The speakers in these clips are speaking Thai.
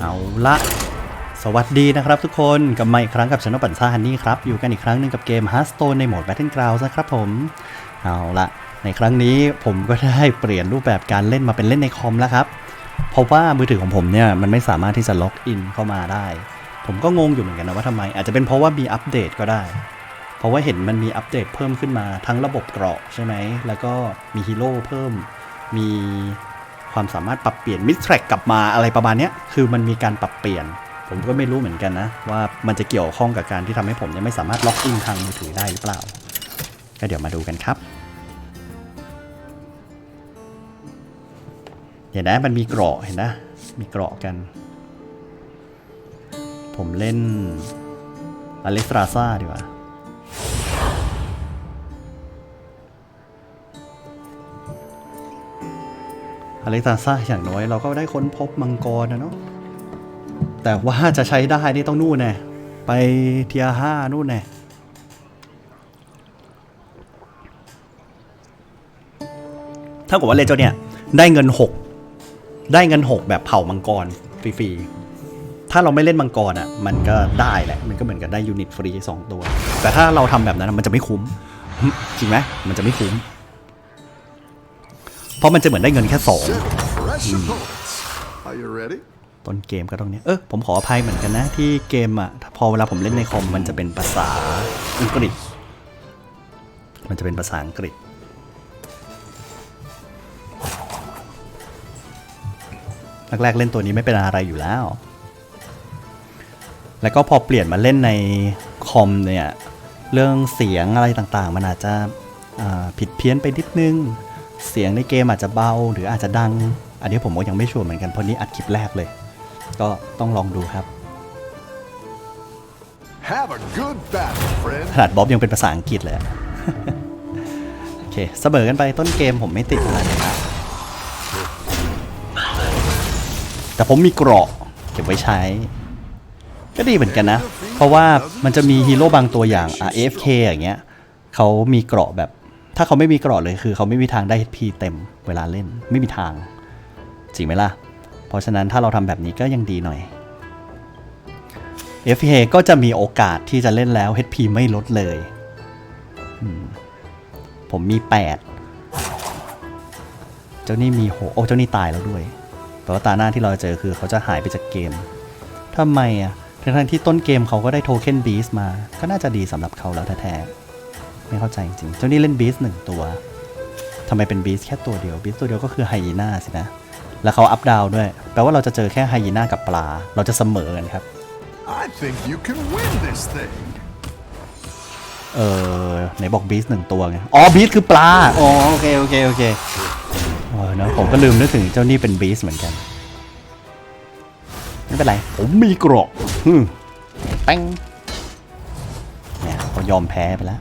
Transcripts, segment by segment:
เอาละสวัสดีนะครับทุกคนกลับมาอีกครั้งกับช anel ปันซ่าฮันนี่ครับ อยู่กันอีกครั้งหนึ่งกับเกม Hearthstone ในโหมด Battlegrounds นะครับผมเอาละในครั้งนี้ผมก็ได้เปลี่ยนรูปแบบการเล่นมาเป็นเล่นในคอมแล้วครับ เพราะว่ามือถือของผมเนี่ยมันไม่สามารถที่จะล็อกอินเข้ามาได้ ผมก็งงอยู่เหมือนกันนะว่าทำไม อาจจะเป็นเพราะว่ามีอัปเดตก็ได้ เพราะว่าเห็นมันมีอัปเดตเพิ่มขึ้นมาทั้งระบบเกราะใช่ไหมแล้วก็มีฮีโร่เพิ่มมี ความสามารถปรับเปลี่ยนมิดแทร็กกลับมาอะไรประมาณนี้คือมันมีการปรับเปลี่ยน ผมก็ไม่รู้เหมือนกันนะ ว่ามันจะเกี่ยวข้องกับการที่ทำให้ผมเนี่ยไม่สามารถล็อกอินทางมือถือได้หรือเปล่า ก็เดี๋ยวมาดูกันครับเห็นนะมันมีเกราะเห็นนะมีเกราะกัน ผมเล่นอเล็กตราซ่าดีกว่า อเล็กตราซ่าอย่างน้อยเราก็ได้ค้นพบมังกรนะเนาะแต่ว่าจะใช้ได้นี่ต้องนู่นแน่ไปเทียห้านู่นแน่ถ้ากับว่าเลเจ้าเนี่ย ได้เงินหกได้เงินหกแบบเผ่ามังกรฟรีๆ ถ้าเราไม่เล่นมังกรอะ มันก็ได้แหละ มันก็เหมือนกับได้ยูนิตฟรีสองตัว แต่ถ้าเราทำแบบนั้นมันจะไม่คุ้ม จริงไหมมันจะไม่คุ้ม เพราะมันจะเหมือนได้เงินแค่สอง Fresh opponents. Are you ready? ต้นเกมก็ตรงนี้เออผมขออภัยเหมือนกันนะ ที่เกมอะพอเวลาผมเล่นในคอมมันจะเป็นภาษาอังกฤษ มันจะเป็นภาษาอังกฤษแรกๆเล่นตัวนี้ไม่เป็นอะไรอยู่แล้ว แล้วก็พอเปลี่ยนมาเล่นในคอมเนี่ย เรื่องเสียงอะไรต่างๆ มันอาจจะอ่าผิดเพี้ยนไปนิดนึง เสียงในเกมอาจจะเบาหรืออาจจะดัง อันนี้ผมก็ยังไม่ชัวร์เหมือนกันเพราะนี้อัดคลิปแรกเลย ก็ต้องลองดูครับ Have a good battle, friend. ขนาดบ๊อบยังเป็นภาษาอังกฤษเลยอะ โอเคเสมอกันไปต้นเกมผมไม่ติดอะไรเลยนะแต่ผมมีเกราะเก็บไว้ใช้ ก็ดีเหมือนกันนะ เพราะว่ามันจะมีฮีโร่บางตัวอย่าง RFK อย่างเงี้ยเขามีเกราะแบบ ถ้าเขาไม่มีกราะเลยคือเขาไม่มีทางได้ HP เต็มเวลาเล่นไม่มีทาง จริงไหมล่ะ เพราะฉะนั้นถ้าเราทำแบบนี้ก็ยังดีหน่อย FK ก็จะมีโอกาสที่จะเล่นแล้ว HP ไม่ลดเลย ผมมี 8 เจ้านี่มีโหโอ้เจ้านี่ตายแล้วด้วยแปลว่าตาหน้าที่เราเจอคือเขาจะหายไปจากเกมทำไมอะทั้งที่ต้นเกมเขาก็ได้โทเค็นบีสมา ก็น่าจะดีสำหรับเขาแล้วแท้ๆ ไม่เข้าใจจริงๆเจ้านี่เล่นบีสหนึ่งตัวทำไมเป็นบีสแค่ตัวเดียวบีสตัวเดียวก็คือไฮยีน่าสินะ แล้วเขาอัพดาวด้วย แปลว่าเราจะเจอแค่ไฮยีน่ากับปลา เราจะเสมอกันครับ I think you can win this thing. เออไหนบอกบีสหนึ่งตัวไง อ๋อบีสคือปลา อ๋อโอเคโอเคโอเคเออเนอะผมก็ลืมนึกถึงเจ้านี่เป็นบีสเหมือนกัน ไม่เป็นไร ผมมีเกรอกฮึมแป้งเนี่ยเขายอมแพ้ไปแล้ว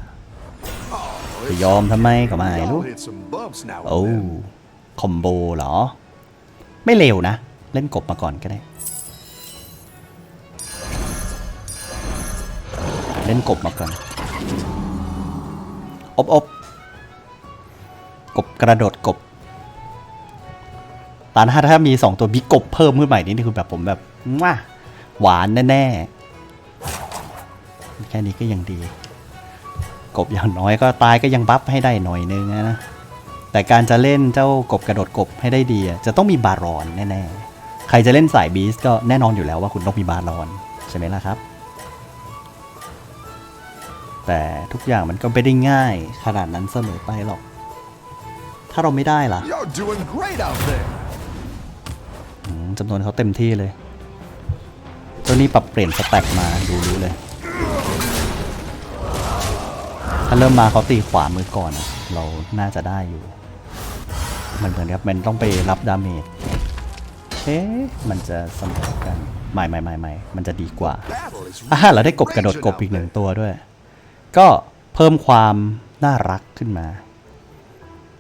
จะยอมทำไมก็ไม่รู้ Y'all hit some bumps now โอ้ and then. คอมโบเหรอ ไม่เร็วนะ เล่นกบมาก่อนก็ได้ เล่นกบมาก่อน อบอบกบกระโดดกบตาหน้าถ้ามีสองตัวบิ๊กกบเพิ่มขึ้นใหม่นี่คือแบบผมแบบว้าหวานแน่ ๆ แค่นี้ก็ยังดี กบอย่างน้อยก็ตายก็ยังบัฟให้ได้หน่อยนึงนะแต่การจะเล่นเจ้ากบกระโดดกบให้ได้ดีอะจะต้องมีบารอนแน่ๆ ใครจะเล่นสายบีสก็แน่นอนอยู่แล้วว่าคุณต้องมีบารอนใช่ไหมล่ะครับ แต่ทุกอย่างมันก็ไม่ได้ง่ายขนาดนั้นเสมอไปหรอก ถ้าเราไม่ได้ล่ะ You're doing great out there. อืมจำนวนเขาเต็มที่เลยเจ้านี้ปรับเปลี่ยนสแต็กมาดูรู้เลย ถ้าเริ่มมาเขาตีขวามือก่อนอะเราน่าจะได้อยู่ มันเหมือนกับมันต้องไปรับดาเมจเอ๊ะมันจะสมอกันไม่ไม่ไม่ไม่มันจะดีกว่าอ่าเราได้กบกระโดดกบอีกหนึ่งตัวด้วย ก็เพิ่มความน่ารักขึ้นมา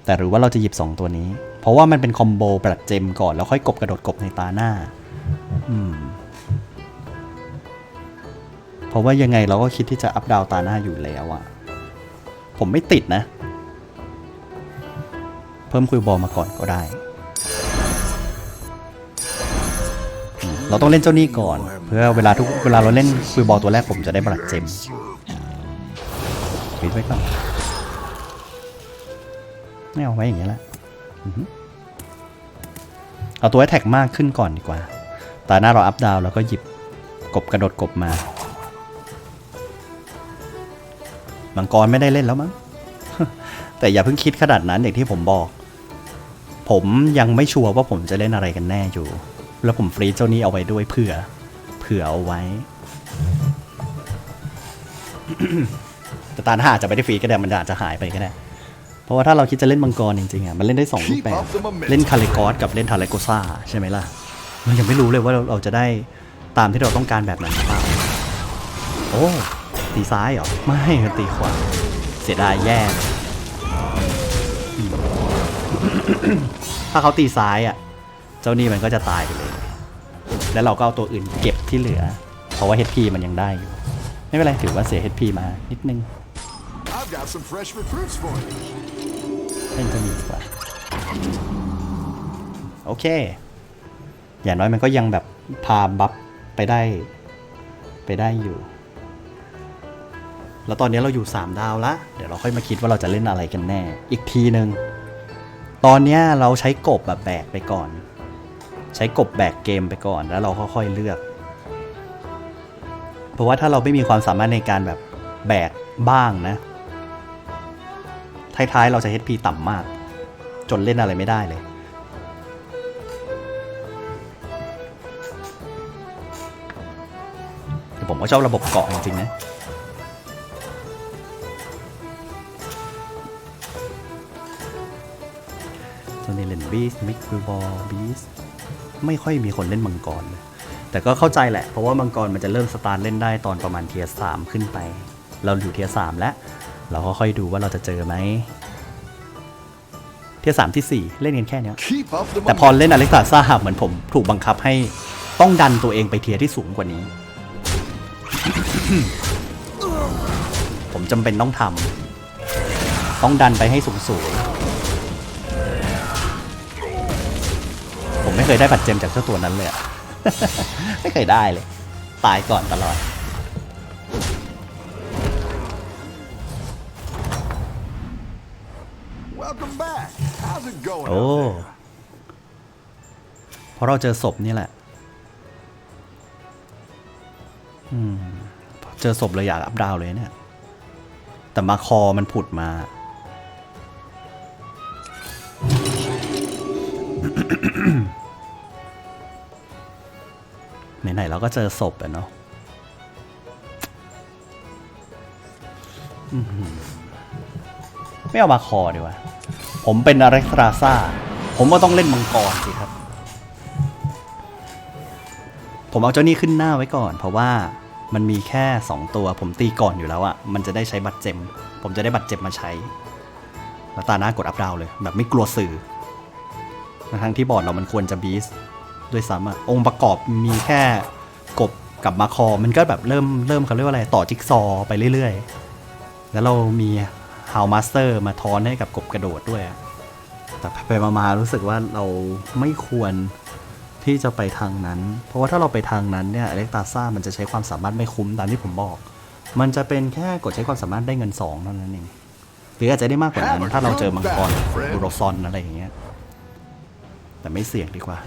แต่หรือว่าเราจะหยิบ 2 ตัวนี้ เพราะว่ามันเป็นคอมโบแบบเจมก่อนแล้วค่อยกบกระโดดกบในตาหน้า อืม เพราะว่ายังไงเราก็คิดที่จะอัพดาวตาหน้าอยู่แล้วอะ ผมไม่ติดนะ เพิ่มคุยบอลมาก่อนก็ได้ เราต้องเล่นเจ้านี่ก่อน เพื่อเวลาทุกเวลาเราเล่นฟิวบอลตัวแรกผมจะได้บลัดเจมปิดไว้ก่อนไม่เอาไว้อย่างนี้แหละเอาตัวแท็กมากขึ้นก่อนดีกว่า ตาหน้าเราอัพดาวแล้วก็หยิบกบกระโดดกบมา มังกรไม่ได้เล่นแล้วมั้งแต่อย่าเพิ่งคิดขนาดนั้นอย่างที่ผมบอก ผมยังไม่ชัวร์ว่าผมจะเล่นอะไรกันแน่อยู่ แล้วผมฟรีซเจ้านี้เอาไว้ด้วยเผื่อ เผื่อเอาไว้ แต่ตาหน้าอาจจะไม่ได้ฟรีก็ได้มันอาจจะหายไปก็ได้ เพราะว่าถ้าเราคิดจะเล่นมังกรจริงๆอะมันเล่นได้สองรูปแบบเล่นคาเลกอสกับเล่นทาเลโกซ่าใช่ไหมล่ะเรายังไม่รู้เลยว่าเราเราจะได้ตามที่เราต้องการแบบนั้นหรือเปล่าโอ้ ตีซ้ายเหรอ ไม่มันตีขวา เสียดายแย่อืมถ้าเขาตีซ้ายอะ เจ้านี่มันก็จะตายไปเลย แล้วเราก็เอาตัวอื่นเก็บที่เหลือ เพราะว่า HP มันยังได้อยู่ ไม่เป็นไรถือว่าเสีย HP มานิดนึง I've got some fresh recruits for you. เล่นเจ้านี่ดีกว่า โอเค อย่างน้อยมันก็ยังแบบพาบัฟไปได้ไปได้อยู่ แล้วตอนนี้เราอยู่ 3 ดาวละ เดี๋ยวเราค่อยมาคิดว่าเราจะเล่นอะไรกันแน่ อีกทีหนึ่งตอนนี้เราใช้กบแบบแบกไปก่อน ใช้กบแบกเกมไปก่อนแล้วเราค่อยๆเลือก เพราะว่าถ้าเราไม่มีความสามารถในการแบบแบกบ้างนะ ท้ายๆเราจะ HP ต่ำมาก จนเล่นอะไรไม่ได้เลยผมก็ชอบระบบเกาะจริงๆนะ โซนนี้เล่นบีสมิกฟิบอลบีสไม่ค่อยมีคนเล่นมังกรเลยแต่ก็เข้าใจแหละ เพราะว่ามังกรมันจะเริ่มสตาร์ทเล่นได้ตอนประมาณเทียร์สามขึ้นไป เราอยู่เทียร์สามแล้ว เราก็ค่อยดูว่าเราจะเจอไหมเทียร์สามที่สี่เล่นกันแค่เนี้ย Keep up the แต่พอ momentum. เล่นอเล็กซาซ่าเหมือนผมถูกบังคับให้ต้องดันตัวเองไปเทียร์ที่สูงกว่านี้ ผมจำเป็นต้องทำต้องดันไปให้สูงสูง ไม่เคยได้บัตรเจมจากเจ้าตัวนั้นเลยอะไม่เคยได้เลย ตายก่อนตลอด Welcome back. How's it going โอ้ out there? เพราะเราเจอศพนี่แหละอืมเจอศพเลยอยากอัพดาวน์เลยเนี่ย แต่มาคอมันผุดมา ไหนๆเราก็เจอศพอะเนาะไม่เอามาคอดีกว่า ผมเป็นอเร็กตราซ่า ผมก็ต้องเล่นมังกรสิครับ ผมเอาเจ้านี่ขึ้นหน้าไว้ก่อน เพราะว่ามันมีแค่ 2 ตัว ผมตีก่อนอยู่แล้วอะมันจะได้ใช้บัตรเจมผมจะได้บัตรเจมมาใช้ แล้วตาหน้ากดอัพดาวเลย แบบไม่กลัวสื่อทั้งที่บอร์ดเรามันควรจะบีส ด้วยซ้ำอะองค์ประกอบมีแค่กบกับมาคอมันก็แบบเริ่มเริ่มเขาเรียกว่าอะไรต่อจิ๊กซอไปเรื่อยๆ แล้วเรามีฮาวมาสเตอร์มาทอนให้กับกบกระโดดด้วยอะแต่ไปมาๆรู้สึกว่าเราไม่ควรที่จะไปทางนั้น เพราะว่าถ้าเราไปทางนั้นเนี่ยอเล็กตาซ่ามันจะใช้ความสามารถไม่คุ้มตามที่ผมบอก มันจะเป็นแค่กดใช้ความสามารถได้เงินสองเท่านั้นเองหรืออาจจะได้มากกว่านั้นถ้าเราเจอมังกรบูโรซอนอะไรอย่างเงี้ยแต่ไม่เสี่ยงดีกว่า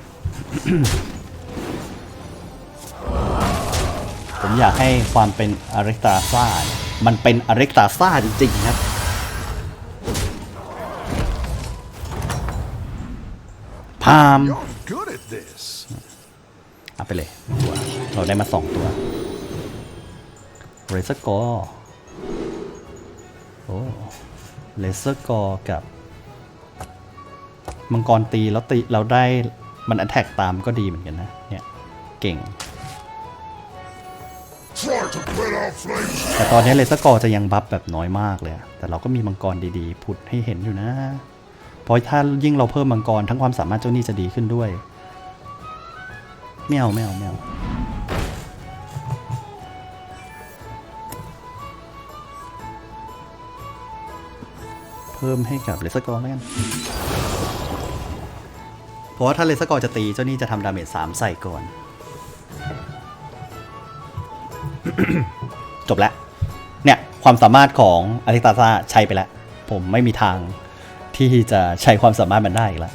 ผมอยากให้ความเป็นอเล็กตาซ่าเนี่ยมันเป็นอเล็กตาซ่าจริงๆครับ พาม You're good at this. เอาไปเลยตัวเราได้มาสองตัวเรเซอร์กอโอ้เลเซอร์กอกับ มังกรตีแล้วตีเราได้ มันอั t แทกตามก็ดีเหมือนกันนะ เนี่ย เก่ง แต่ตอนนี้เลเซอร์กอจะยังบัฟแบบน้อยมากเลยอะแต่เราก็มีมังกรดีๆ ผุดให้เห็นอยู่นะ เพราะถ้ายิ่งเราเพิ่มมังกรทั้งความสามารถเจ้านี่จะดีขึ้นด้วยไม่เอาไม่เอาไม่เอาเพิ่มให้กับเลสกอร์แล้วกันเพ ราะว่าถ้าเลสกอร์จะตีเจ้านี่จะทำดาเมจสามใส่ก่อน จบแล้ว เนี่ย ความสามารถของอลิตาซาใช้ไปแล้ว ผมไม่มีทางที่จะใช้ความสามารถมันได้อีกแล้ว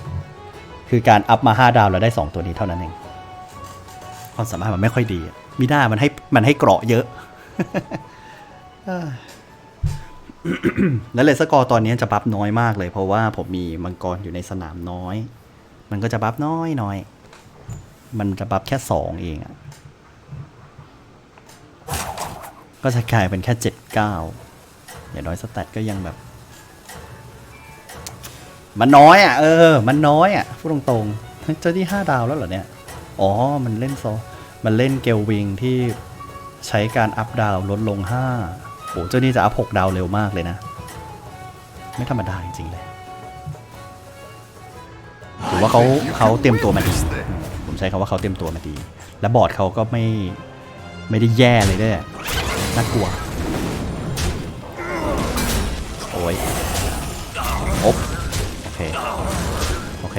คือการอัพมา 5 ดาวแล้วได้ 2 ตัวนี้เท่านั้นเอง ความสามารถมันไม่ค่อยดี มีหน้ามันให้มันให้เกราะเยอะแล้วเลสกอร์ตอนนี้จะบัฟน้อยมากเลย เพราะว่าผมมีมังกรอยู่ในสนามน้อย มันก็จะบัฟน้อยน้อย มันจะบัฟแค่สองเองอะก็จะกลายเป็นแค่เจ็ดเก้าอย่างน้อยสแตทก็ยังแบบ มันน้อยอะ เออ มันน้อยอะพูดตรงๆเฮ้ยเจอที่ห้าดาวแล้วเหรอเนี่ย อ๋อ มันเล่นโซ มันเล่นเกลวิงที่ใช้การอัพดาวลดลงห้าโอ้เจ้านี่จะอัพหกดาวเร็วมากเลยนะ ไม่ธรรมดาจริงๆเลย ถือว่าเขาเขาเตรียมตัวมาดีผมใช้คำว่าเขาเตรียมตัวมาดี และบอร์ดเขาก็ไม่ไม่ได้แย่เลยด้วยน่ากลัวโอ้ยโอบโอเค โอเค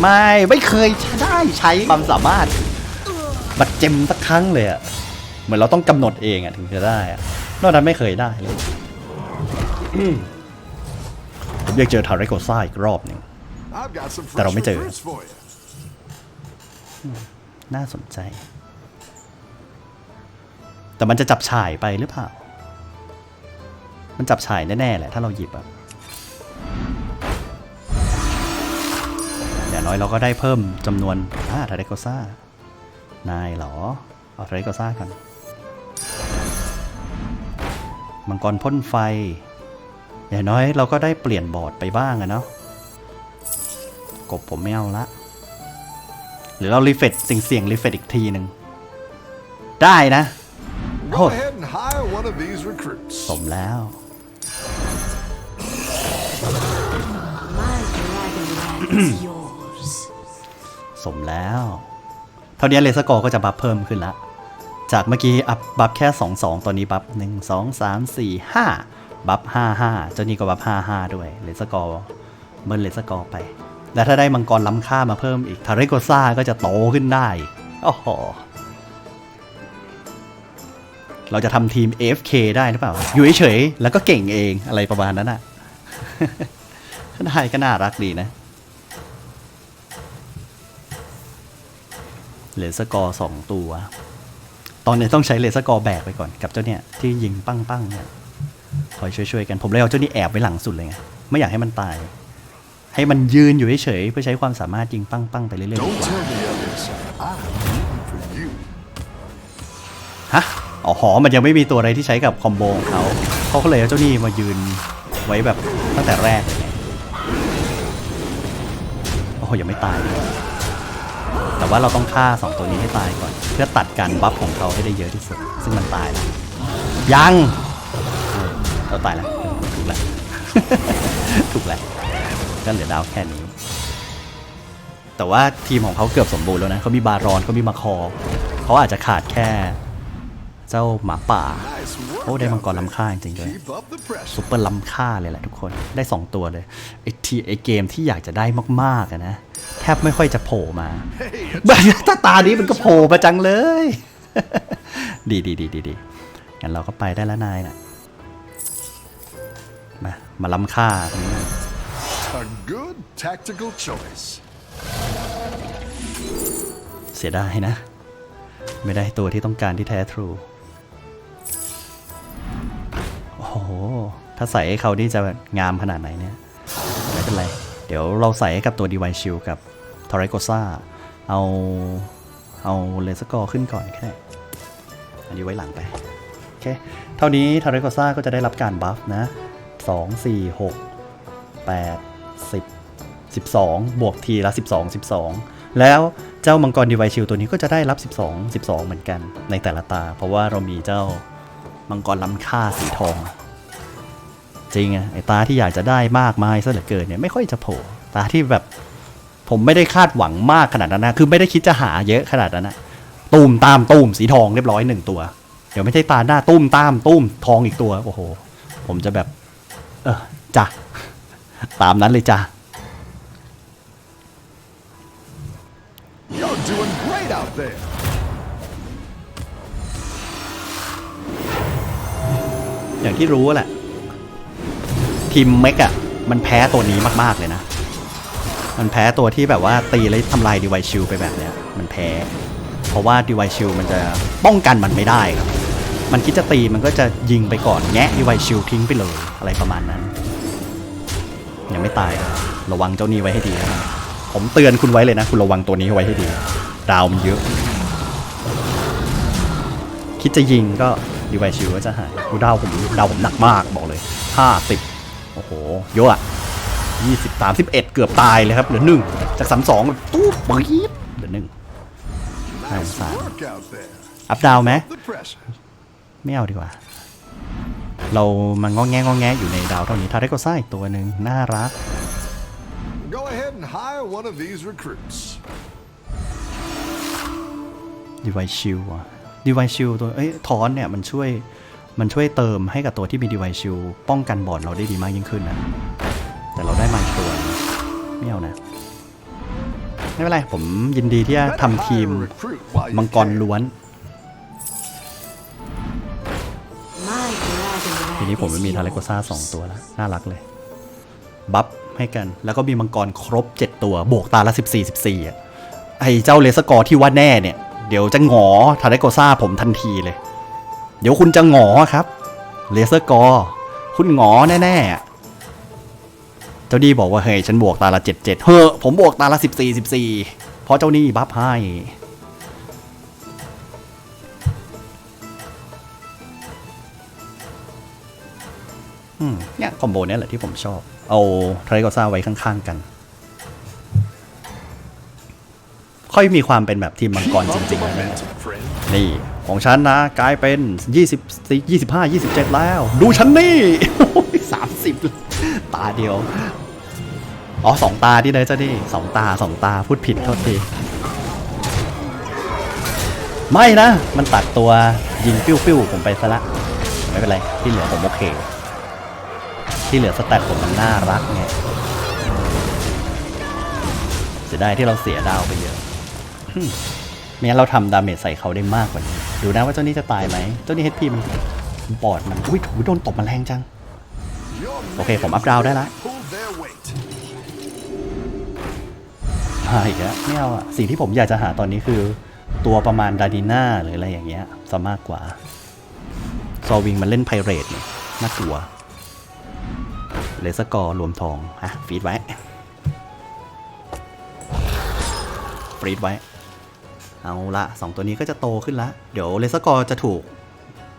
ไม่ ไม่เคยได้ใช้ความสามารถ บัดเจมสักครั้งเลยอะเหมือนเราต้องกำหนดเองอะถึงจะได้อะนอกนั้นไม่เคยได้เลย อืมผมอยากเจอทาริโกซ่าอีกรอบหนึ่ง I've got some That'll fresh be too. recruits for you. น่าสนใจ แต่มันจะจับฉ่ายไปหรือเปล่า มันจับฉ่ายแน่ๆแหละถ้าเราหยิบอะอย่างน้อยเราก็ได้เพิ่มจำนวนอ่าทาริโกซ่านายเหรอ เอาทาริโกซ่ากันมังกรพ่นไฟ อย่างน้อยเราก็ได้เปลี่ยนบอร์ดไปบ้างอะเนาะกบผมไม่เอาละ หรือเรารีเฟรชเสียงๆรีเฟรชอีกทีหนึ่งได้นะ Go Oh. ahead and hire one of these recruits. สมแล้ว My dragon is yours. สมแล้ว เท่านี้เลสกอร์ก็จะบัฟเพิ่มขึ้นละ จากเมื่อกี้อัพบัฟแค่ 2 2 ตอนนี้บัฟ 1 2 3 4 5 บัฟ5 5 เจ้านี่ก็บัฟ5 5 ด้วยเลสกอร์เบิ้ลเลสกอร์ไป แล้วถ้าได้มังกรล้ำค่ามาเพิ่มอีกทาริโกซ่าก็จะโตขึ้นได้โอ้โหเราจะทำทีม AFK ได้หรือเปล่า อยู่เฉยๆแล้วก็เก่งเองอะไรประมาณนั้นอะได้ก็น่ารักดีนะเลสกอร์สองตัว ตอนนี้ต้องใช้เลสกอร์แบกไปก่อนกับเจ้าเนี่ยที่ยิงปังปั้งๆเนี่ย คอยช่วยๆกัน ผมเลยเอาเจ้านี่แอบไว้หลังสุดเลยไง ไม่อยากให้มันตาย ให้มันยืนอยู่เฉยๆเพื่อใช้ความสามารถยิงปั้งปั้งๆไปเรื่อยๆดี Don't กว่า tell the others. I'm rooting for you. ฮะอ๋อหอมันยังไม่มีตัวอะไรที่ใช้กับคอมโบของเขาเขาก็เลยเอาเจ้านี่มายืนไว้แบบตั้งแต่แรกเลยไงโอ้โหยังไม่ตายเลยแต่ว่าเราต้องฆ่าสองตัวนี้ให้ตายก่อน เพื่อตัดการบัฟของเขาให้ได้เยอะที่สุด ซึ่งมันตายแล้วยังเออ เราตายแล้วถูกแล้วถูกแล้วก็เหลือดาวแค่นี้ แต่ว่าทีมของเขาเกือบสมบูรณ์แล้วนะเขามีบารอนเขามีมาคอเขาอาจจะขาดแค่ เจ้าหมาป่า Nice work. โอ้ได้มังกร out ล้ำค่าจริงๆด้วย there. Keep up the ซุ pressure. ปเปอร์ล้ำค่าเลยแหละทุกคนได้ 2 ตัวเลยไอทีไอเกมที่อยากจะได้มากๆอะนะแทบไม่ค่อยจะโผล่มา Hey, it's ถ้าตานี้มันก็โผล่มาจังเลย ดีดีดีดีดีงั้นเราก็ไปได้แล้วนายน่ะ มามาล้ำค่าตรงนี้หน่อย a good tactical choice. เสียดายนะ ไม่ได้ตัวที่ต้องการที่แท้ทรู โอ้โห ถ้าใส่ให้เขานี่จะงามขนาดไหนเนี่ย ไม่เป็นไร เดี๋ยวเราใส่ให้กับตัวดีไวชิลกับทอริโกซ่า เอาเอาเลสกอร์ขึ้นก่อนแค่อันนี้ไว้หลังไป โอเค เท่านี้ทาริโกซ่าก็จะได้รับการบัฟนะ 2 4 6 8 10 12 บวกทีละ 12 12 แล้วเจ้ามังกรดีไวชิลตัวนี้ก็จะได้รับ 12 12 เหมือนกันในแต่ละตา เพราะว่าเรามีเจ้ามังกรล้ำค่าสีทอง จริงอะไอตาที่อยากจะได้มากมายซะเหลือเกินเนี่ยไม่ค่อยจะโผล่ตาที่แบบผมไม่ได้คาดหวังมากขนาดนั้นนะ คือไม่ได้คิดจะหาเยอะขนาดนั้นนะตูมตามตูมสีทองเรียบร้อยหนึ่งตัว เดี๋ยวไม่ใช่ตาหน้าตุ้มตามตุ้มทองอีกตัว โอ้โห ผมจะแบบ เออจ้ะตามนั้นเลยจ้ะ You're doing great out there. อย่างที่รู้แหละ ทีมเมกอะมันแพ้ตัวนี้มาก ๆ เลยนะ มันแพ้ตัวที่แบบว่าตีแล้วทำลายดีไวชิลไปแบบเนี้ย มันแพ้ เพราะว่าดีไวชิลมันจะป้องกันมันไม่ได้ครับ มันคิดจะตีมันก็จะยิงไปก่อนแงะดีไวชิลทิ้งไปเลยอะไรประมาณนั้น ยังไม่ตายระวังเจ้านี้ไว้ให้ดีนะผมเตือนคุณไว้เลยนะ คุณระวังตัวนี้ไว้ให้ดีดาวมันเยอะ คิดจะยิงก็ดีไวชิลก็จะหายกูดาวผมดาวผมหนักมากบอกเลยห้าสิบโอ้โหเยอะอะยี่สิบสามสิบเอ็ดเกือบตายเลยครับเหลือหนึ่งจากสามสองตู้ปี๊ดเหลือหนึ่งอัพดาวไหม ไม่เอาดีกว่า เรามันงอแงงอแงอยู่ในดาวเท่านี้ทาเรโกซ่าอีกตัวหนึ่งน่ารัก Go ahead and hire one of these recruits. ดีไวชิลอะดีไวชิลตัวเอ้ยทอนเนี่ยมันช่วยมันช่วยเติมให้กับตัวที่มีดีไวชิลป้องกันบอร์ดเราได้ดีมากยิ่งขึ้นนะแต่เราได้มาอีกตัวไม่เอานะไม่เป็นไร ผมยินดีที่จะ Better ทำทีม hire a recruit while you มังกร can. ล้วน นี้ผมไม่มีทาเรโกซ่าสองตัวแล้ว น่ารักเลย บัฟให้กัน แล้วก็มีมังกรครบ 7 ตัว บวกตาละ 14 14อะ ไอเจ้าเลสกอร์ที่ว่าแน่เนี่ย เดี๋ยวจะหงอทาเรโกซ่าผมทันทีเลย เดี๋ยวคุณจะหงอครับ เลเซอร์กอร์คุณหงอแน่ๆ เจ้าดีบอกว่าเฮ้ยฉันบวกตาละ 7 7เฮ้อผมบวกตาละ 14 14เพราะเจ้านี่บัฟให้ เนี่ยคอมโบเนี้ยแหละที่ผมชอบ เอาทร y ก o ซ่าไว้ข้างๆกัน ค่อยมีความเป็นแบบทีมมังกรจริงๆแล้วเนี่ย Momentum, friend. นี่ของฉันนะกลายเป็น 20 25 27 แล้ว ดูฉันนี่30ตาเดียว อ๋อสองตาที่เลยเจ้านี่สองตาสองตาพูดผิดโทษทีไม่นะ มันตัดตัวยิงปิ้วๆผมไปซะละ ไม่เป็นไร ที่เหลือผมโอเค ที่เหลือสแตทผมมันน่ารักไงเสียดายที่เราเสียดาวไปเยอะไม่งั้นเราทำดาเมจใส่เขาได้มากกว่านี้ ดูนะว่าเจ้านี้จะตายไหมเจ้านี้ HP มันบอดมัน อุ้ยถูโดนตบมาแรงจัง Your Okay, men ผมอัพดาวได้ละมาอีกแล้วไม่เอาอะสิ่งที่ผมอยากจะหาตอนนี้คือ ตัวประมาณดาดิน่าหรืออะไรอย่างเงี้ยซะมากกว่า ซอวิงมันเล่นไพเรตเนี่ยน่ากลัว เลสกอร์รวมทองอะฟีดไว้ฟีดไว้ เอาละสองตัวนี้ก็จะโตขึ้นละเดี๋ยวเลสกอร์จะถูก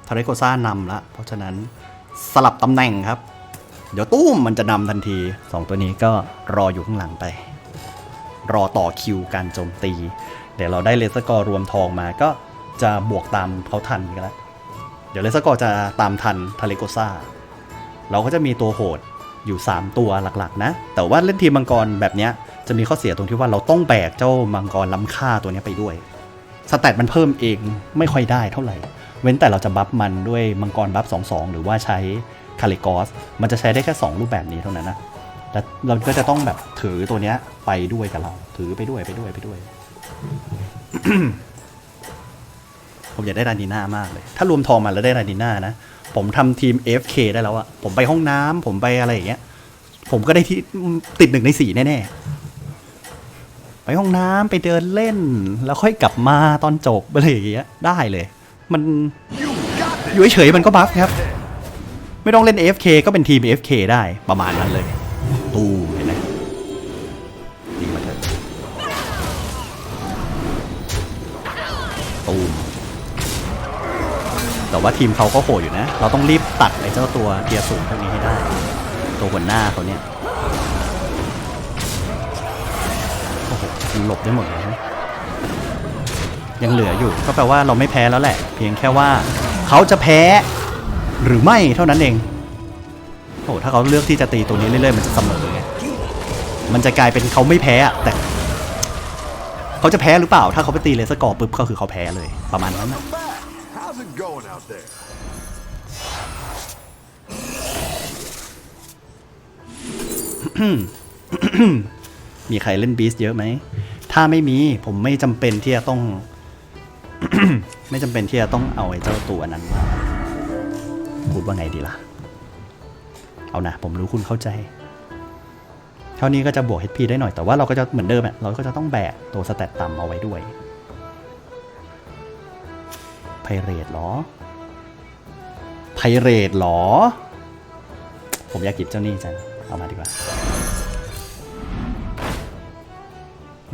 ทาริโกซ่านำละเพราะฉะนั้นสลับตำแหน่งครับ เดี๋ยวตุ้มมันจะนำทันทีสองตัวนี้ก็รออยู่ข้างหลังไป รอต่อคิวการโจมตี เดี๋ยวเราได้เลสกอร์รวมทองมาก็จะบวกตามเขาทันกันแล้ว เดี๋ยวเลสกอร์จะตามทันทาเลโกซ่า เราก็จะมีตัวโหด อยู่ 3 ตัวหลักๆ นะ แต่ว่าเล่นทีมมังกรแบบนี้จะมีข้อเสียตรงที่ว่าเราต้องแบกเจ้ามังกรล้ำค่าตัวนี้ไปด้วย สแตทมันเพิ่มเองไม่ค่อยได้เท่าไหร่ เว้นแต่เราจะบัฟมันด้วยมังกรบัฟ2-2 หรือว่าใช้คาลิกอส มันจะใช้ได้แค่ 2 รูปแบบนี้เท่านั้นนะแล้วเราก็จะต้องแบบถือตัวนี้ไปด้วยกับเรา ถือไปด้วยไปด้วยไปด้วย ผมอยากได้ราดีน่ามากเลย ถ้ารวมทองมาแล้วได้ราดีน่านะ ผมทำทีม FK ได้แล้วอะผมไปห้องน้ำผมไปอะไรอย่างเงี้ย ผมก็ได้ที่ติดหนึ่งในสี่แน่ๆ ไปห้องน้ำไปเดินเล่น แล้วค่อยกลับมาตอนจบอะไรอย่างเงี้ยได้เลย มันอยู่เฉยๆมันก็บัฟครับ ไม่ต้องเล่น AFK ก็เป็นทีม AFK ได้ประมาณนั้นเลย ตูม แต่ว่าทีมเขาก็โหดอยู่นะ เราต้องรีบตัดไอ้เจ้าตัวเทียสูงพวกนี้ให้ได้ ตัวหัวหน้าเขาเนี่ยโอ้โหมันหลบได้หมดเลยยังเหลืออยู่ก็แปลว่าเราไม่แพ้แล้วแหละ เพียงแค่ว่าเขาจะแพ้หรือไม่เท่านั้นเองโอ้โหถ้าเขาเลือกที่จะตีตัวนี้เรื่อยๆมันจะเสมอไงมันจะกลายเป็นเขาไม่แพ้แต่เขาจะแพ้หรือเปล่า ถ้าเขาไปตีเลสกอร์ปุ๊บก็คือเขาแพ้เลยประมาณนั้นนะ going out there? มีใครเล่นบีสเยอะไหม ถ้าไม่มีผมไม่จำเป็นที่จะต้อง ไม่จำเป็นที่จะต้องเอาไอ้เจ้าตัวนั้นมาพูดว่าไงดีล่ะ เอานะ ผมรู้คุณเข้าใจ เท่านี้ก็จะบวก HP ได้หน่อย แต่ว่าเราก็จะเหมือนเดิมอะเราก็จะต้องแบกตัวสแตตต่ำเอาไว้ด้วย ไพเรตหรอ ไพเรตหรอ ผมอยากหยิบเจ้านี่จัง เอามาดีกว่า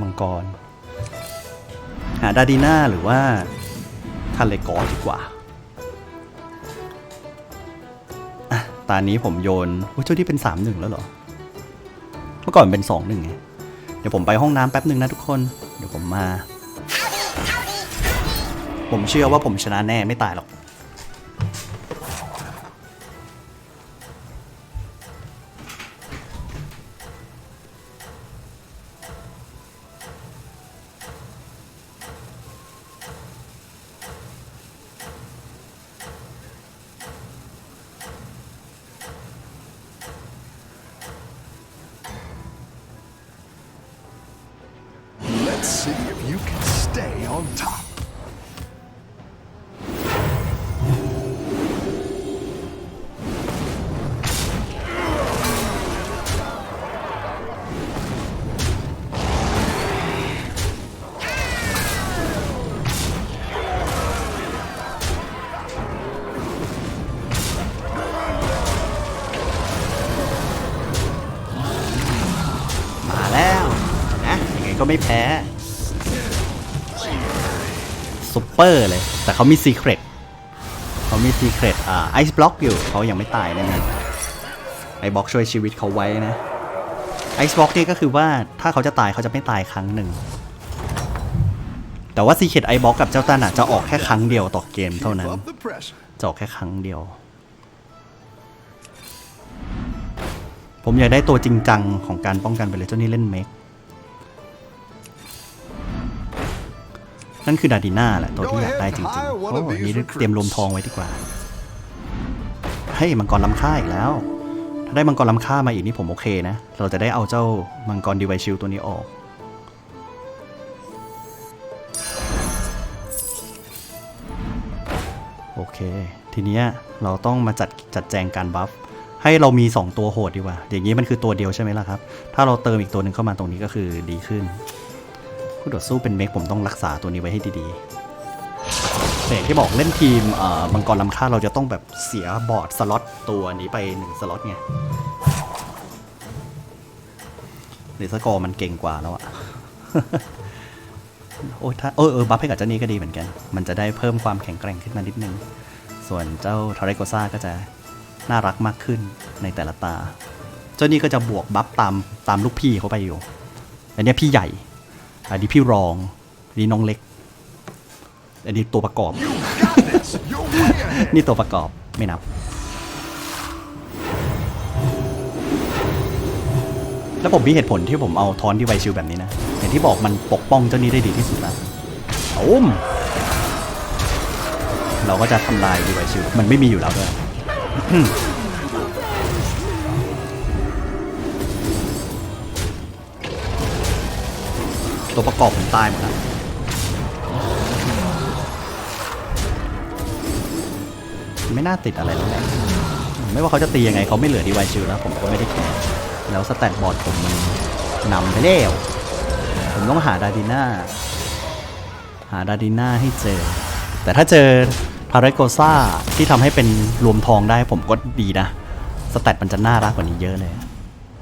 มังกร หาดาดีน่าหรือว่าทาเลกอดีกว่าอะตอนนี้ผมโยนโอ้ยเจ้าที่เป็น 3 1 แล้วเหรอ เมื่อก่อนเป็น 2 1ไง เดี๋ยวผมไปห้องน้ำแป๊บหนึ่งนะทุกคน เดี๋ยวผมมา ผมเชื่อว่าผมชนะแน่ไม่ตายหรอก Let's see if you can stay on top. ไม่แพ้ซุปเปอร์เลย แต่เขามีซีเครตเขามีซีเครตอ่าไอซ์บล็อกอยู่เขายังไม่ตายแน่ๆไอบล็อกช่วยชีวิตเขาไว้นะไอซ์บล็อกนี่ก็คือว่าถ้าเขาจะตายเขาจะไม่ตายครั้งหนึ่ง แต่ว่าซีเครตไอบล็อกกับเจ้าตันอะจะออกแค่ครั้งเดียวต่อเกมเท่านั้นจะออกแค่ครั้งเดียว ผมอยากได้ตัวจริงจังของการป้องกันไปเลยเจ้านี่เล่นเมก นั่นคือดาดิน่าแหละตัวที่อยากได้จริงๆโอ้ยนี่เตรียมรวมทองไว้ดีกว่าเฮ้ยมังกรล้ำค่าอีกแล้ว ถ้าได้มังกรล้ำค่ามาอีกนี่ผมโอเคนะ เราจะได้เอาเจ้ามังกรดีไวชิลตัวนี้ออกโอเค ทีเนี้ยเราต้องมาจัดจัดแจงการบัฟให้เรามี 2 ตัวโหดดีกว่า อย่างนี้มันคือตัวเดียวใช่ไหมล่ะครับ ถ้าเราเติมอีกตัวหนึ่งเข้ามาตรงนี้ก็คือดีขึ้น คู่ต่อสู้เป็นเมกผมต้องรักษาตัวนี้ไว้ให้ดีๆแต่อย่างที่บอกเล่นทีมเอ่อมังกรลำค่าเราจะต้องแบบเสียบอร์ดสล็อตตัวนี้ไปหนึ่งสล็อตไงเดสกอร์มันเก่งกว่าแล้วอะโอ้ยถ้าเออเออบัฟให้กับเจ้านี้ก็ดีเหมือนกัน มันจะได้เพิ่มความแข็งแกร่งขึ้นมานิดนึง ส่วนเจ้าทาริโกซ่าก็จะน่ารักมากขึ้นในแต่ละตา เจ้านี้ก็จะบวกบัฟตามตามลูกพี่เขาไปอยู่ อันนี้พี่ใหญ่ อันนี้พี่รองอันนี้น้องเล็ก อันนี้ตัวประกอบ นี่ตัวประกอบไม่นับ แล้วผมมีเหตุผลที่ผมเอาทอนที่ไวชิลแบบนี้นะ อย่างที่บอกมันปกป้องเจ้านี้ได้ดีที่สุดแล้วโอ้มเราก็จะทำลายดีไวชิลมันไม่มีอยู่แล้วด้วย ตัวประกอบผมตายหมดแล้วไม่น่าติดอะไรแล้วแหละไม่ว่าเขาจะตียังไงเขาไม่เหลือดีไวชิลแล้ว ผมก็ไม่ได้แคร์แล้วสแตทบอร์ดผมมันนำไปแล้วผมต้องหาดาดีน่าหาดาดีน่าให้เจอ แต่ถ้าเจอทาร์โกซ่าที่ทำให้เป็นรวมทองได้ผมก็ดีนะ สแตทมันจะน่ารักกว่านี้เยอะเลย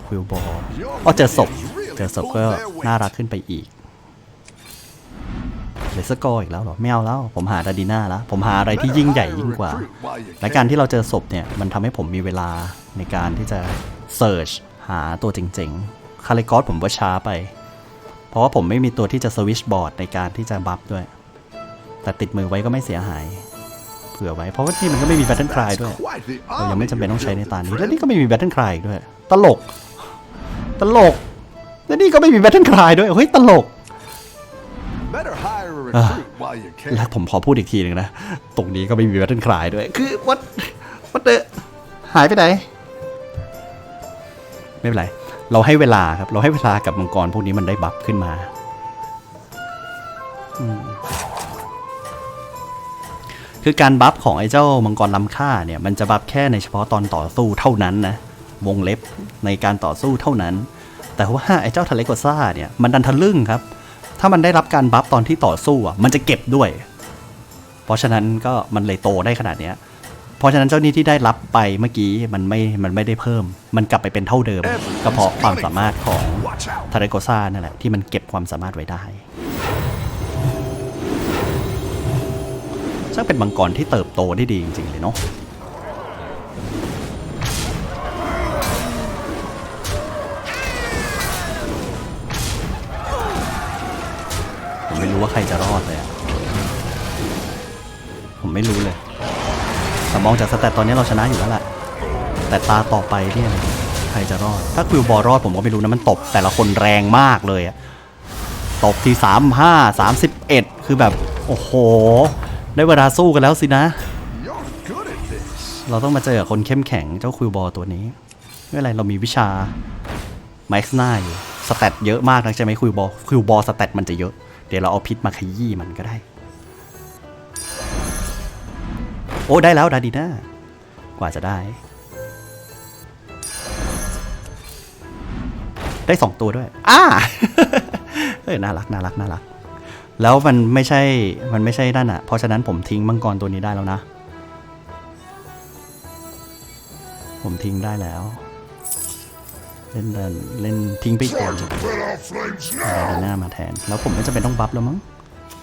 ควิลบอลอ๋อเจอศพ เจอศพก็น่ารักขึ้นไปอีก เลสกอร์อีกแล้วเหรอไม่เอาแล้ว ผมหาดาดีน่าแล้วผมหาอะไรที่ยิ่งใหญ่ยิ่งกว่า และการที่เราเจอศพเนี่ย มันทำให้ผมมีเวลาในการที่จะเซิร์ชหาตัวเจ๋งๆ คาลิกอสผมว่าช้าไป เพราะว่าผมไม่มีตัวที่จะสวิชบอร์ดในการที่จะบัฟด้วย แต่ติดมือไว้ก็ไม่เสียหายเผื่อไว้ เพราะว่านี่มันก็ไม่มีแบทเทิลคลายด้วยเรายังไม่จำเป็นต้องใช้ในตานี้ แล้วนี่ก็ไม่มีแบทเทิลคลายด้วย ตลก ตลก แล้วนี่ก็ไม่มีแบทเทิลคลายด้วยเฮ้ยตลก และผมขอพูดอีกทีหนึ่งนะ ตรงนี้ก็ไม่มีแบทเทิลคลายด้วย คือวัดวัดเดอะหายไปไหน ไม่เป็นไร เราให้เวลาครับ เราให้เวลากับมังกรพวกนี้มันได้บัฟขึ้นมาอืมคือการบัฟของไอ้เจ้ามังกรล้ำค่าเนี่ย มันจะบัฟแค่ในเฉพาะตอนต่อสู้เท่านั้นนะ วงเล็บในการต่อสู้เท่านั้น แต่ว่าไอ้เจ้าทะเลกอซ่าเนี่ย มันดันทะลึ่งครับ ถ้ามันได้รับการบัฟตอนที่ต่อสู้อะมันจะเก็บด้วย เพราะฉะนั้นก็มันเลยโตได้ขนาดเนี้ยเพราะฉะนั้นเจ้านี้ที่ได้รับไปเมื่อกี้มันไม่มันไม่ได้เพิ่ม มันกลับไปเป็นเท่าเดิมก็เพราะความสามารถของทาร์โกซ่านั่นแหละที่มันเก็บความสามารถไว้ได้ช่งเป็นมังกรที่เติบโตได้ดีจริงๆเลยเนาะ ว่าใครจะรอดเลยอะผมไม่รู้เลยแต่มองจากสแตตตอนนี้เราชนะอยู่แล้วแหละแต่ตาต่อไปเนี่ยใครจะรอด ถ้าคิวบอลรอดผมก็ไม่รู้นะมันตบแต่ละคนแรงมากเลยอะตบที่สามห้าสามสิบเอ็ดคือแบบโอ้โห ได้เวลาสู้กันแล้วสินะ เราต้องมาเจอกับคนเข้มแข็งเจ้าคิวบอลตัวนี้ไม่เป็นไรเรามีวิชาแม็กซ์หน้าอยู่สแตทเยอะมากนะใช่ไหมคิวบอลคิวบอลสแตทมันจะเยอะ เดี๋ยวเราเอาพิษมาขยี้มันก็ได้ โอ้ ได้แล้วดาดีน่ากว่าจะได้ ได้สองตัวด้วย อ้าเอ้ยน่ารักน่ารักน่ารัก แล้วมันไม่ใช่ มันไม่ใช่นั่นอะ เพราะฉะนั้นผมทิ้งมังกรตัวนี้ได้แล้วนะ ผมทิ้งได้แล้ว เล่นเดินเล่นทิ้งไปก่อน Put our flames เอาดาหน้ามาแทน แล้วผมไม่จำเป็นต้องบัฟแล้วมั้ง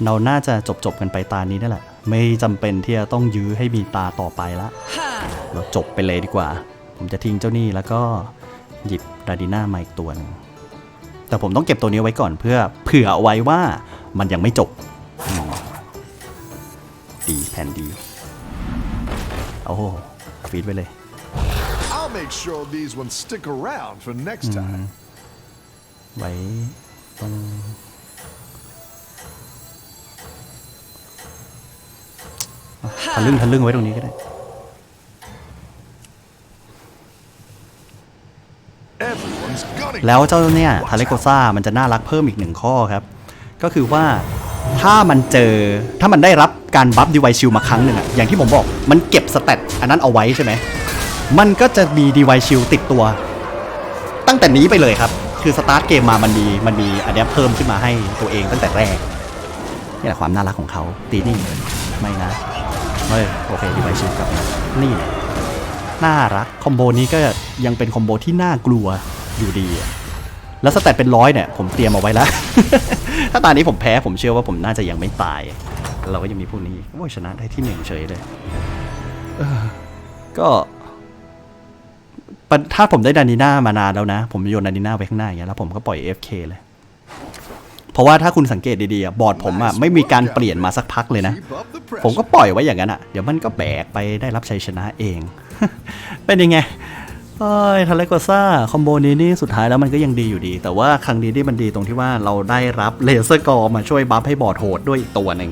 เราน่าจะจบจบๆกันไปตานี้ได้แหละ ไม่จำเป็นที่จะต้องยื้อให้มีตาต่อไปละ เราจบไปเลยดีกว่า ผมจะทิ้งเจ้านี่แล้วก็หยิบดาดิน่ามาอีกตัวหนึงแต่ผมต้องเก็บตัวนี้ไว้ก่อนเพื่อเผื่อเอาไว้ว่ามันยังไม่จบอืมดีแผนดี โอ้โหฟีดไว้เลย I'll make sure these ones stick around for next time. ไว้ตรงอะทะลึ่งทะลึ่งไว้ตรงนี้ก็ได้ Everyone's gunning. แล้วเจ้าเนี่ยทาเลโกซ่ามันจะน่ารักเพิ่มอีกหนึ่งข้อครับ ก็คือว่าถ้ามันเจอถ้ามันได้รับการบัฟดีไวชิลมาครั้งหนึ่งอะอย่างที่ผมบอกมันเก็บสเตตอันนั้นเอาไว้ใช่ไหม มันก็จะมีดีไวชิลติดตัว ตั้งแต่นี้ไปเลยครับ คือสตาร์ทเกมมามันมีมันมีอันนี้เพิ่มขึ้นมาให้ตัวเองตั้งแต่แรกนี่แหละความน่ารักของเขาตีนิ่ไม่นะเฮ้ยโอเคดีไวชิลกลับมานี่แหละน่ารักคอมโบนี้ก็ยังเป็นคอมโบที่น่ากลัวอยู่ดี แล้วสแตทเป็นร้อยเนี่ยผมเตรียมเอาไว้แล้ว ถ้าตอนนี้ผมแพ้ผมเชื่อว่าผมน่าจะยังไม่ตาย เราก็ยังมีพวกนี้อีกโอ้ชนะได้ที่หนึ่งเฉยเลยก็ ถ้าผมได้ดานิน่ามานานแล้วนะ ผมโยนดานิน่าไว้ข้างหน้าอย่างเงี้ยแล้วผมก็ปล่อย FK เลย เพราะว่าถ้าคุณสังเกตดีๆอะบอร์ดผมอะไม่มีการเปลี่ยนมาสักพักเลยนะ Keep up the ผมก็ pressure. ปล่อยไว้อย่างนั้นอะ เดี๋ยวมันก็แบกไปได้รับชัยชนะเอง เป็นยังไงเอ้ยทาเลโกซ่าคอมโบนี้นี่สุดท้ายแล้วมันก็ยังดีอยู่ดี แต่ว่าครั้งนี้ที่มันดีตรงที่ว่าเราได้รับเลเซอร์กอร์มาช่วยบัฟให้บอร์ดโหดด้วยอีกตัวหนึ่ง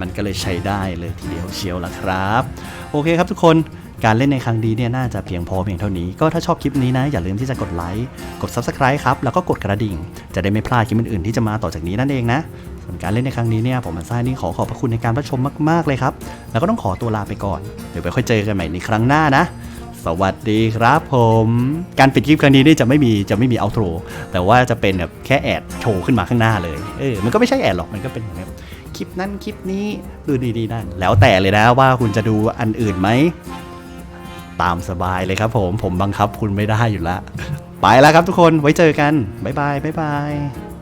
มันก็เลยใช้ได้เลยทีเดียวเชียวละครับ โอเคครับทุกคน การเล่นในครั้งนี้เนี่ยน่าจะเพียงพอเพียงเท่านี้ ก็ถ้าชอบคลิปนี้นะ อย่าลืมที่จะกดไลค์กด Subscribe ครับ แล้วก็กดกระดิ่ง จะได้ไม่พลาดคลิปอื่นๆที่จะมาต่อจากนี้นั่นเองนะส่วนการเล่นในครั้งนี้เนี่ยผมมันซ่านี่ขอขอบพระคุณในการรับชมมากๆเลยครับ แล้วก็ต้องขอตัวลาไปก่อนเดี๋ยวไปค่อยเจอกันใหม่ในครั้งหน้านะสวัสดีครับผม การปิดคลิปครั้งนี้นี่จะไม่มีจะไม่มีเอาโทรแต่ว่าจะเป็นแบบแค่แอดโชว์ขึ้นมาข้างหน้าเลยเออมันก็ไม่ใช่แอดหรอกมันก็เป็นแบบคลิปนั้นคลิปนี้ดูดีๆนั่นแล้วแต่เลยนะว่าคุณจะดูอันอื่นไหม ตามสบายเลยครับผมผมบังคับคุณไม่ได้อยู่แล้ว ไปแล้วครับทุกคนไว้เจอกัน บ๊ายบายบ๊ายบาย